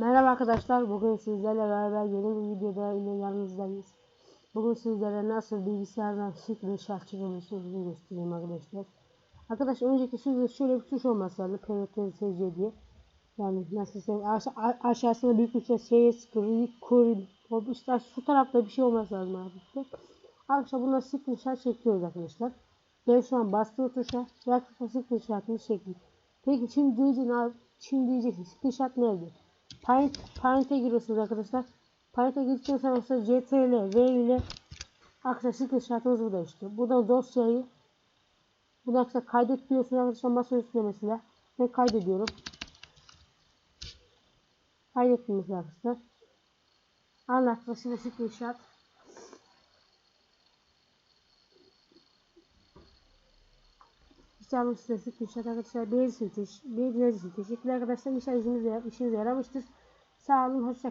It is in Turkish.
Merhaba arkadaşlar. Bugün sizlerle beraber yeni bir videoda yine yanınızdayız. Bugün sizlere nasıl bilgisayardan screenshot çekebilirsiniz göstereyim arkadaşlar. Arkadaşlar önceki sizde şöyle bir tuş olması lazım. PRTSC diye. Yani nasıl söyleyeyim aşa aşağısında büyük bir şey screen o işte şu tarafta bir şey olması lazım arkadaşlar. Arkadaşlar buna screenshot çekiyoruz arkadaşlar. Ben şu an bastığım tuşa ve arkadaşlar screenshot'ını çektim. Peki şimdi diyeceğin şimdi diyeceksin screenshot nerede? Paint, Paint'e giriyorsunuz arkadaşlar. Paint'e girdikten sonra CTRL V ile arkadaşlar screenshot'ınız burada işte. Burada dosyayı bunu arkadaşlar kaydet diyorsunuz arkadaşlar masa üstüne mesela. Ben kaydediyorum. Kaydettim mesela arkadaşlar. Alın arkadaşlar screenshot. Alın size screenshot arkadaşlar. Beğenirsiniz. Beğenirsiniz. Teşekkürler arkadaşlar. İnşallah işinize, işinize yaramıştır. Sağ olun. Hoşça